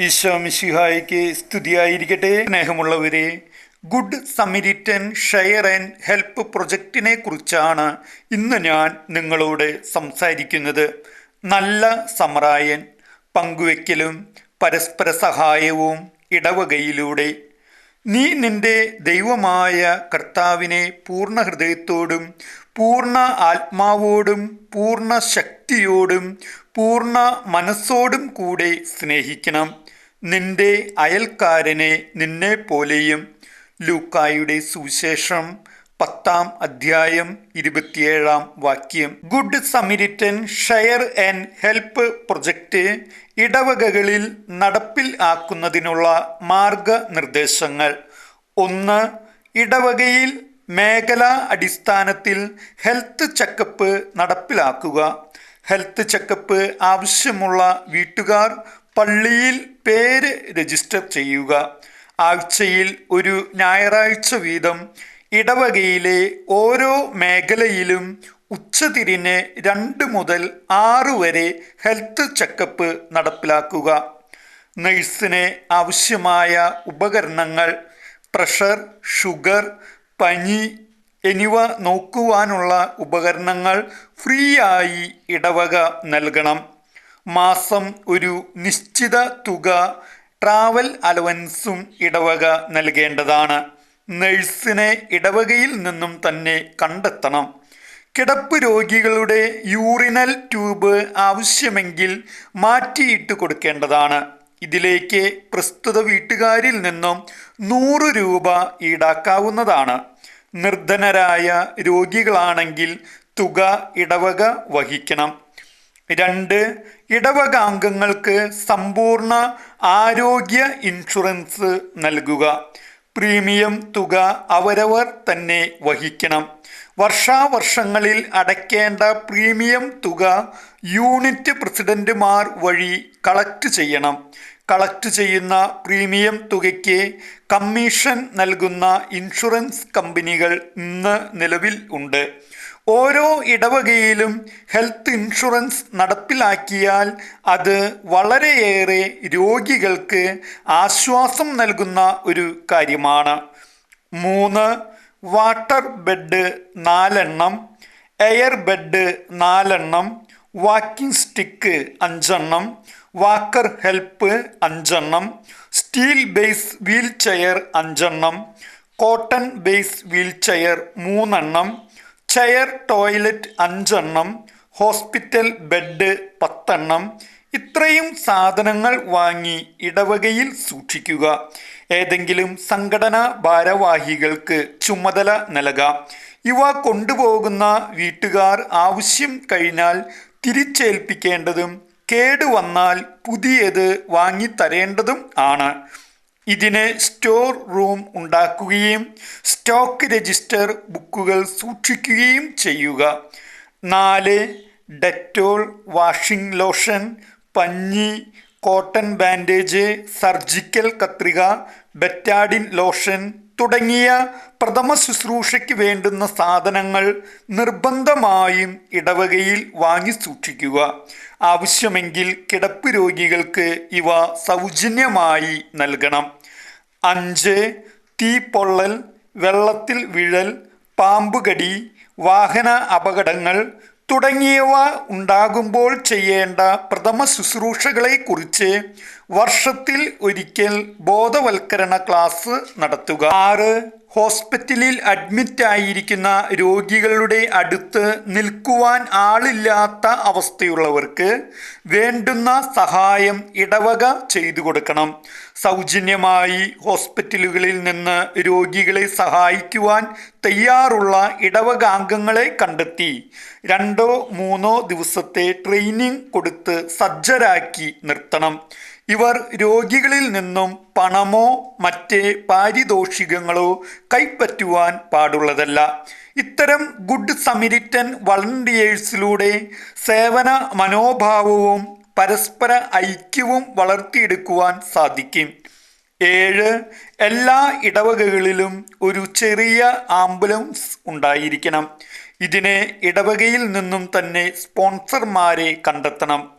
ഈശോ മിശിഹായിക്ക് സ്തുതിയായിരിക്കട്ടെ. സ്നേഹമുള്ളവരെ good samaritan share and help പ്രൊജക്റ്റിനെ കുറിച്ചാണ് ഇന്ന് ഞാൻ നിങ്ങളോട് സംസാരിക്കുന്നത്. നല്ല സമറായൻ പങ്കുവെക്കലും പരസ്പര സഹായവും ഇടവകയിലൂടെ. നീ നിന്റെ ദൈവമായ കർത്താവിനെ പൂർണ ഹൃദയത്തോടും പൂർണ ആത്മാവോടും പൂർണ ശക്തിയോടും പൂർണ മനസ്സോടും കൂടെ സ്നേഹിക്കണം. നിന്റെ അയൽക്കാരനെ നിന്നെ പോലെയും ലൂക്കായുടെ സുവിശേഷം പത്താം അധ്യായം ഇരുപത്തിയേഴാം വാക്യം. Good samaritan share and help project ഇടവകകളിൽ നടപ്പിൽ ആക്കുന്നതിനുള്ള മാർഗനിർദ്ദേശങ്ങൾ. ഒന്ന് ഇടവകയിൽ മേഖലാ അടിസ്ഥാനത്തിൽ ഹെൽത്ത് ചെക്കപ്പ് നടപ്പിലാക്കുക. ഹെൽത്ത് ചെക്കപ്പ് ആവശ്യമുള്ള വീട്ടുകാർ പള്ളിയിൽ പേര് രജിസ്റ്റർ ചെയ്യുക. ആഴ്ചയിൽ ഒരു ഞായറാഴ്ച വീതം ഇടവകയിലെ ഓരോ മേഖലയിലും ഉച്ചതിരിഞ്ഞ് രണ്ട് മുതൽ ആറ് വരെ ഹെൽത്ത് ചെക്കപ്പ് നടപ്പിലാക്കുക. നഴ്സിന് ആവശ്യമായ ഉപകരണങ്ങൾ പ്രഷർ ഷുഗർ പനി എന്നിവ നോക്കുവാനുള്ള ഉപകരണങ്ങൾ ഫ്രീയായി ഇടവക നൽകണം. മാസം ഒരു നിശ്ചിത തുക ട്രാവൽ അലവൻസും ഇടവക നൽകേണ്ടതാണ്. നഴ്സിനെ ഇടവകയിൽ നിന്നും തന്നെ കണ്ടെത്തണം. കിടപ്പ് രോഗികളുടെ യൂറിനൽ ട്യൂബ് ആവശ്യമെങ്കിൽ മാറ്റിയിട്ട് കൊടുക്കേണ്ടതാണ്. ഇതിലേക്ക് പ്രസ്തുത വീട്ടുകാരിൽ നിന്നും നൂറ് രൂപ ഈടാക്കാവുന്നതാണ്. നിർധനരായ രോഗികളാണെങ്കിൽ തുക ഇടവക വഹിക്കണം. രണ്ട് ഇടവക അംഗങ്ങൾക്ക് സമ്പൂർണ ആരോഗ്യ ഇൻഷുറൻസ് നൽകുക. പ്രീമിയം തുക അവരവർ തന്നെ വഹിക്കണം. വർഷാവർഷങ്ങളിൽ അടയ്ക്കേണ്ട പ്രീമിയം തുക യൂണിറ്റ് പ്രസിഡന്റുമാർ വഴി കളക്ട് ചെയ്യണം. കളക്ട് ചെയ്യുന്ന പ്രീമിയം തുകയ്ക്ക് കമ്മീഷൻ നൽകുന്ന ഇൻഷുറൻസ് കമ്പനികൾ ഇന്ന് നിലവിൽ ഉണ്ട്. ഓരോ ഇടവകയിലും ഹെൽത്ത് ഇൻഷുറൻസ് നടപ്പിലാക്കിയാൽ അത് വളരെയേറെ രോഗികൾക്ക് ആശ്വാസം നൽകുന്ന ഒരു കാര്യമാണ്. മൂന്ന് വാട്ടർ ബെഡ് നാലെണ്ണം എയർ ബെഡ് നാലെണ്ണം വാക്കിംഗ് സ്റ്റിക്ക് അഞ്ചെണ്ണം വാക്കർ ഹെൽപ്പ് അഞ്ചെണ്ണം സ്റ്റീൽ ബേസ് വീൽ ചെയർ അഞ്ചെണ്ണം കോട്ടൺ ബേസ് വീൽ ചെയർ മൂന്നെണ്ണം ചെയർ ടോയ്ലറ്റ് അഞ്ചെണ്ണം ഹോസ്പിറ്റൽ ബെഡ് പത്തെണ്ണം. ഇത്രയും സാധനങ്ങൾ വാങ്ങി ഇടവകയിൽ സൂക്ഷിക്കുക. ഏതെങ്കിലും സംഘടനാ ഭാരവാഹികൾക്ക് ചുമതല നൽകാം. ഇവ കൊണ്ടുപോകുന്ന വീട്ടുകാർ ആവശ്യം കഴിഞ്ഞാൽ തിരിച്ചേൽപ്പിക്കേണ്ടതും കേടുവന്നാൽ പുതിയത് വാങ്ങിത്തരേണ്ടതും ആണ്. ഇതിന് സ്റ്റോർ റൂം ഉണ്ടാക്കുകയും സ്റ്റോക്ക് രജിസ്റ്റർ ബുക്കുകൾ സൂക്ഷിക്കുകയും ചെയ്യുക. നാല് ഡെറ്റോൾ വാഷിംഗ് ലോഷൻ പഞ്ഞി കോട്ടൺ ബാൻഡേജ് സർജിക്കൽ കത്രിക ബെറ്റാഡിൻ ലോഷൻ തുടങ്ങിയ പ്രഥമ ശുശ്രൂഷയ്ക്ക് വേണ്ടുന്ന സാധനങ്ങൾ നിർബന്ധമായും ഇടവകയിൽ വാങ്ങി സൂക്ഷിക്കുക. ആവശ്യമെങ്കിൽ കിടപ്പ് രോഗികൾക്ക് ഇവ സൗജന്യമായി നൽകണം. അഞ്ച് തീ പൊള്ളൽ വെള്ളത്തിൽ വിഴൽ പാമ്പുകടി വാഹന അപകടങ്ങൾ തുടങ്ങിയവ ഉണ്ടാകുമ്പോൾ ചെയ്യേണ്ട പ്രഥമ ശുശ്രൂഷകളെക്കുറിച്ച് വർഷത്തിൽ ഒരിക്കൽ ബോധവൽക്കരണ ക്ലാസ് നടത്തുക. ആറ് ഹോസ്പിറ്റലിൽ അഡ്മിറ്റ് ആയിരിക്കുന്ന രോഗികളുടെ അടുത്ത് നിൽക്കുവാൻ ആളില്ലാത്ത അവസ്ഥയുള്ളവർക്ക് വേണ്ടുന്ന സഹായം ഇടവക ചെയ്തു കൊടുക്കണം. സൗജന്യമായി ഹോസ്പിറ്റലുകളിൽ നിന്ന് രോഗികളെ സഹായിക്കുവാൻ തയ്യാറുള്ള ഇടവകാംഗങ്ങളെ കണ്ടെത്തി രണ്ടോ മൂന്നോ ദിവസത്തെ ട്രെയിനിങ് കൊടുത്ത് സജ്ജരാക്കി നിർത്തണം. ഇവർ രോഗികളിൽ നിന്നും പണമോ മറ്റ് പാരിതോഷികങ്ങളോ കൈപ്പറ്റുവാൻ പാടുള്ളതല്ല. ഇത്തരം ഗുഡ് സമിരിറ്റൻ വളണ്ടിയേഴ്സിലൂടെ സേവന മനോഭാവവും പരസ്പര ഐക്യവും വളർത്തിയെടുക്കുവാൻ സാധിക്കും. ഏഴ് എല്ലാ ഇടവകകളിലും ഒരു ചെറിയ ആംബുലൻസ് ഉണ്ടായിരിക്കണം. ഇതിനെ ഇടവകയിൽ നിന്നും തന്നെ സ്പോൺസർമാരെ കണ്ടെത്തണം.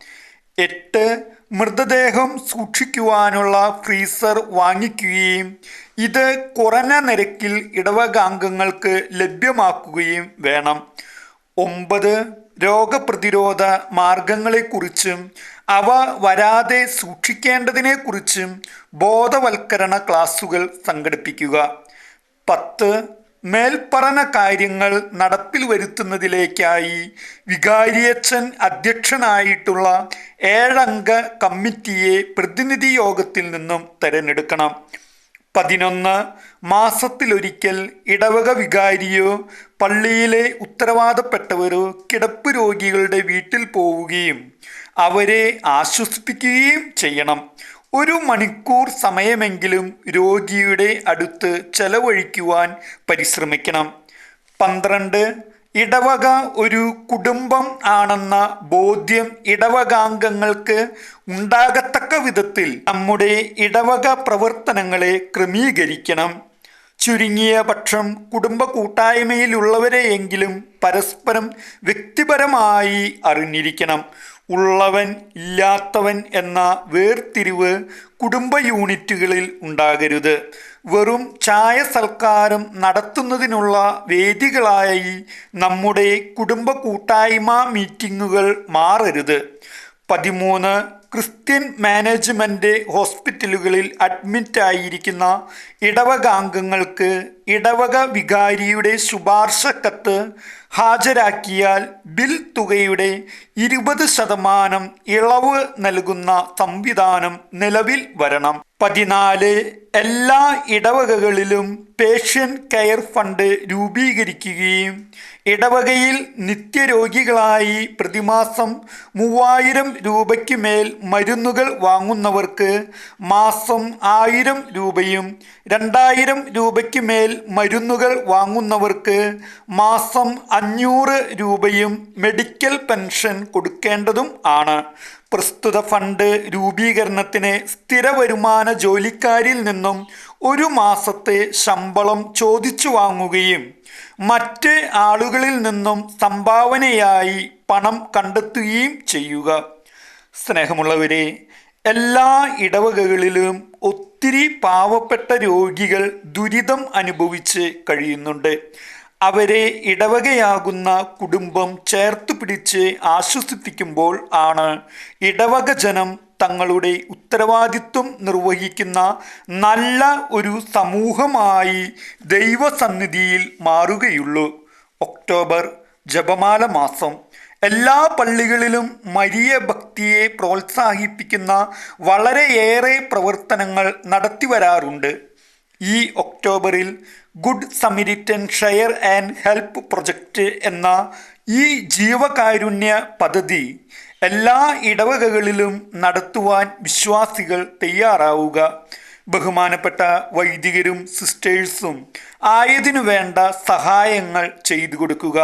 എട്ട് മൃതദേഹം സൂക്ഷിക്കുവാനുള്ള ഫ്രീസർ വാങ്ങിക്കുകയും ഇത് കുറഞ്ഞ നിരക്കിൽ ഇടവകാംഗങ്ങൾക്ക് ലഭ്യമാക്കുകയും വേണം. ഒമ്പത് രോഗപ്രതിരോധ മാർഗങ്ങളെക്കുറിച്ചും അവ വരാതെ സൂക്ഷിക്കേണ്ടതിനെക്കുറിച്ചും ബോധവൽക്കരണ ക്ലാസുകൾ സംഘടിപ്പിക്കുക. പത്ത് മേൽപ്പറഞ്ഞ കാര്യങ്ങൾ നടപ്പിൽ വരുത്തുന്നതിലേക്കായി വികാരിയച്ഛൻ അധ്യക്ഷനായിട്ടുള്ള ഏഴംഗ കമ്മിറ്റിയെ പ്രതിനിധി യോഗത്തിൽ നിന്നും തിരഞ്ഞെടുക്കണം. പതിനൊന്ന് മാസത്തിലൊരിക്കൽ ഇടവക വികാരിയോ പള്ളിയിലെ ഉത്തരവാദപ്പെട്ടവരോ കിടപ്പ് രോഗികളുടെ വീട്ടിൽ പോവുകയും അവരെ ആശ്വസിപ്പിക്കുകയും ചെയ്യണം. ഒരു മണിക്കൂർ സമയമെങ്കിലും രോഗിയുടെ അടുത്ത് ചെലവഴിക്കുവാൻ പരിശ്രമിക്കണം. പന്ത്രണ്ട് ഇടവക ഒരു കുടുംബം ആണെന്ന ബോധ്യം ഇടവകാംഗങ്ങൾക്ക് ഉണ്ടാകത്തക്ക വിധത്തിൽ നമ്മുടെ ഇടവക പ്രവർത്തനങ്ങളെ ക്രമീകരിക്കണം. ചുരുങ്ങിയ പക്ഷം കുടുംബ കൂട്ടായ്മയിലുള്ളവരെയെങ്കിലും പരസ്പരം വ്യക്തിപരമായി അറിഞ്ഞിരിക്കണം. ഉള്ളവൻ ഇല്ലാത്തവൻ എന്ന വേർതിരിവ് കുടുംബ യൂണിറ്റുകളിൽ ഉണ്ടാകരുത്. വെറും ചായ സൽക്കാരം നടത്തുന്നതിനുള്ള വേദികളായി നമ്മുടെ കുടുംബ കൂട്ടായ്മ മീറ്റിങ്ങുകൾ മാറരുത്. പതിമൂന്ന് ക്രിസ്ത്യൻ മാനേജ്മെന്റ് ഹോസ്പിറ്റലുകളിൽ അഡ്മിറ്റായിരിക്കുന്ന ഇടവകാംഗങ്ങൾക്ക് ഇടവക വികാരിയുടെ ശുപാർശ കത്ത് ഹാജരാക്കിയാൽ ബിൽ തുകയുടെ ഇരുപത് ശതമാനം ഇളവ് നൽകുന്ന സംവിധാനം നിലവിൽ വരണം. പതിനാല് എല്ലാ ഇടവകകളിലും പേഷ്യൻ കെയർ ഫണ്ട് രൂപീകരിക്കുകയും ഇടവകയിൽ നിത്യരോഗികളായി പ്രതിമാസം മൂവായിരം രൂപയ്ക്ക് മേൽ മരുന്നുകൾ വാങ്ങുന്നവർക്ക് മാസം ആയിരം രൂപയും രണ്ടായിരം രൂപയ്ക്ക് മേൽ മരുന്നുകൾ വാങ്ങുന്നവർക്ക് മാസം അഞ്ഞൂറ് രൂപയും മെഡിക്കൽ പെൻഷൻ കൊടുക്കേണ്ടതും ആണ്. പ്രസ്തുത ഫണ്ട് രൂപീകരണത്തിന് സ്ഥിര വരുമാന ജോലിക്കാരിൽ നിന്നും ഒരു മാസത്തെ ശമ്പളം ചോദിച്ചു വാങ്ങുകയും മറ്റ് ആളുകളിൽ നിന്നും സംഭാവനയായി പണം കണ്ടെത്തുകയും ചെയ്യുക. സ്നേഹമുള്ളവരെ എല്ലാ ഇടവകകളിലും ഒത്തിരി പാവപ്പെട്ട രോഗികൾ ദുരിതം അനുഭവിച്ച് കഴിയുന്നുണ്ട്. അവരെ ഇടവകയാകുന്ന കുടുംബം ചേർത്ത് പിടിച്ച് ആശ്വസിപ്പിക്കുമ്പോൾ ആണ് ഇടവക ജനം തങ്ങളുടെ ഉത്തരവാദിത്വം നിർവഹിക്കുന്ന നല്ല ഒരു സമൂഹമായി ദൈവസന്നിധിയിൽ മാറുകയുള്ളൂ. ഒക്ടോബർ ജപമാല മാസം. എല്ലാ പള്ളികളിലും മരിയ ഭക്തിയെ പ്രോത്സാഹിപ്പിക്കുന്ന വളരെയേറെ പ്രവർത്തനങ്ങൾ നടത്തി വരാറുണ്ട്. ഈ ഒക്ടോബറിൽ good samaritan share and help project എന്ന ഈ ജീവകാരുണ്യ പദ്ധതി എല്ലാ ഇടവകകളിലും നടത്തുവാൻ വിശ്വാസികൾ തയ്യാറാവുക. ബഹുമാനപ്പെട്ട വൈദികരും സിസ്റ്റേഴ്സും ആയതിനു വേണ്ട സഹായങ്ങൾ ചെയ്തു കൊടുക്കുക.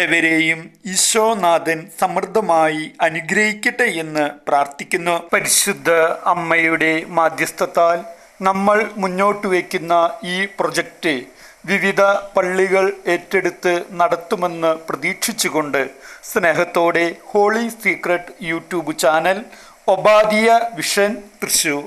എവരെയും ഈശോനാഥൻ സമൃദ്ധമായി അനുഗ്രഹിക്കട്ടെ എന്ന് പ്രാർത്ഥിക്കുന്നു. പരിശുദ്ധ അമ്മയുടെ മാധ്യസ്ഥത്താൽ നമ്മൾ മുന്നോട്ട് വയ്ക്കുന്ന ഈ പ്രൊജക്റ്റ് വിവിധ പള്ളികൾ ഏറ്റെടുത്ത് നടത്തുമെന്ന് പ്രതീക്ഷിച്ചുകൊണ്ട് സ്നേഹത്തോടെ holy secret YouTube channel Obadiah vision Thrissur.